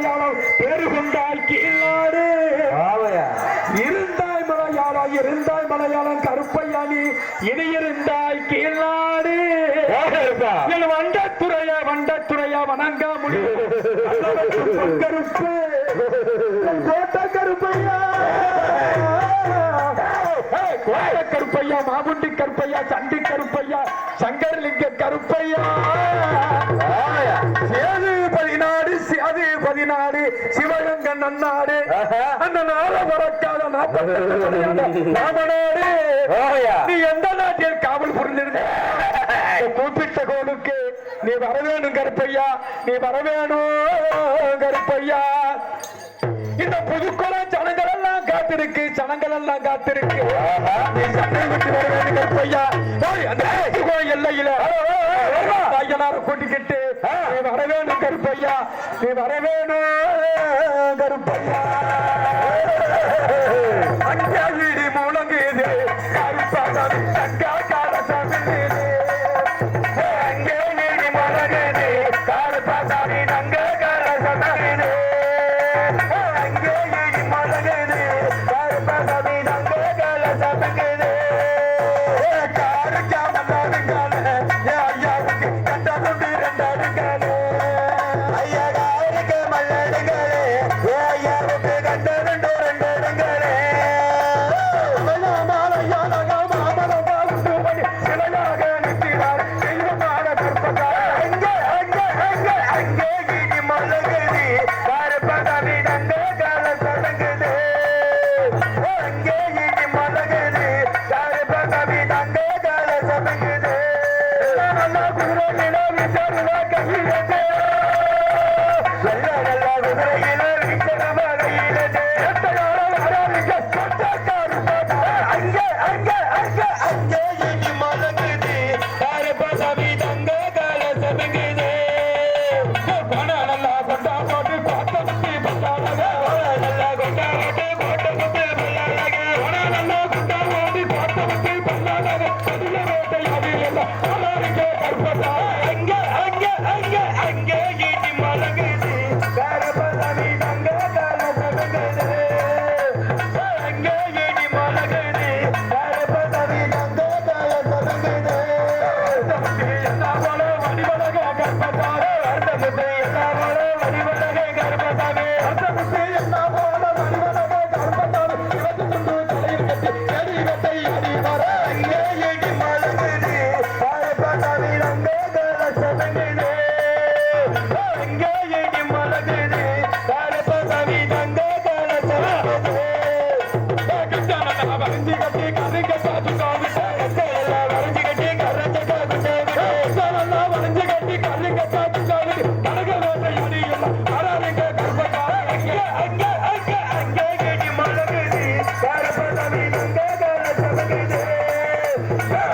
மலையாளம் பேரு கொண்டாய் கீழ்நாடு இருந்தாய் மலையாளம் இருந்தாய் மலையாளம் கருப்பையா நீ இனி இருந்தாய் கீழ்நாடு. வண்டத்துறையா வண்டத்துறையா வணங்க முடியும் கருப்பு கருப்பையா கருப்பையா மாமுண்டி கருப்பையா சண்டி கருப்பையா சங்கர்லிங்க கருப்பையா ஜாதி பதினாறு சிவகங்கன் அண்ணாடு அந்த நாள பறக்காத நாமநாடு நீ எந்த நாட்டில் காவல் புரிந்திருந்த? கூப்பிட்ட கோளுக்கு நீ வரவேணும் கருப்பையா. நீ வரவேணும் கருப்பையா. இந்த புதுக்குளம் ஜனங்கள் எல்லாம் காத்திருக்கு. ஜனங்கள் எல்லாம் காத்திருக்கு நீ அந்த எல்லையில. தாயனார் கொண்டுகிட்டு நீ வரவேணும் கருப்பையா நீ வரவேணும் கருப்பையா. அஞ்சா வீடு முழங்குது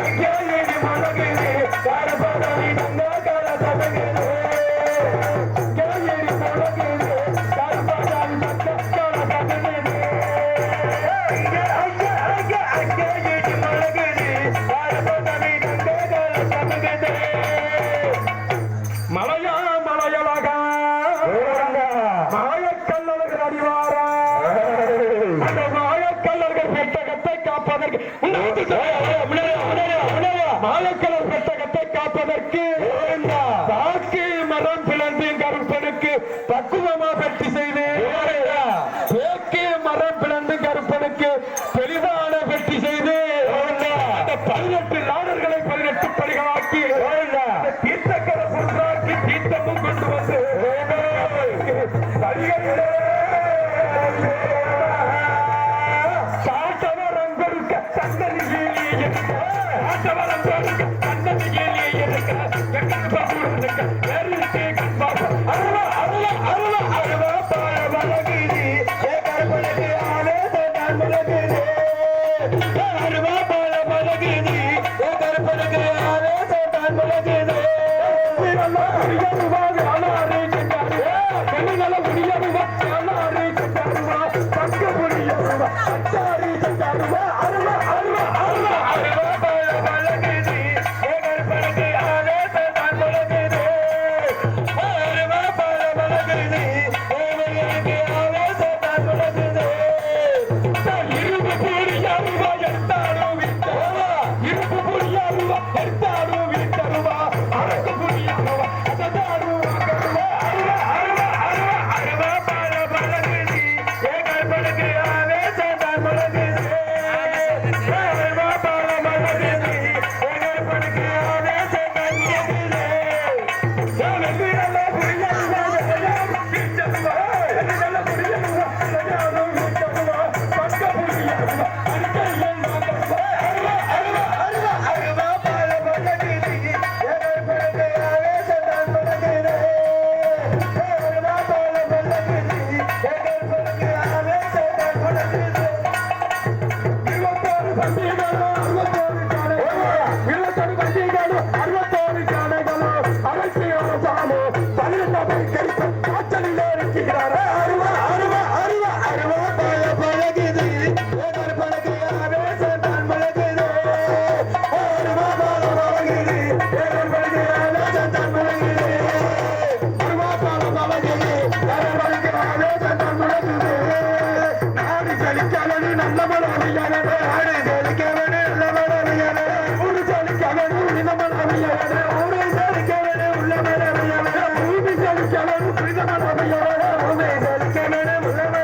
Yeah, yeah. Hallelujah. பண்டிகைகளும் அறுபத்தோரு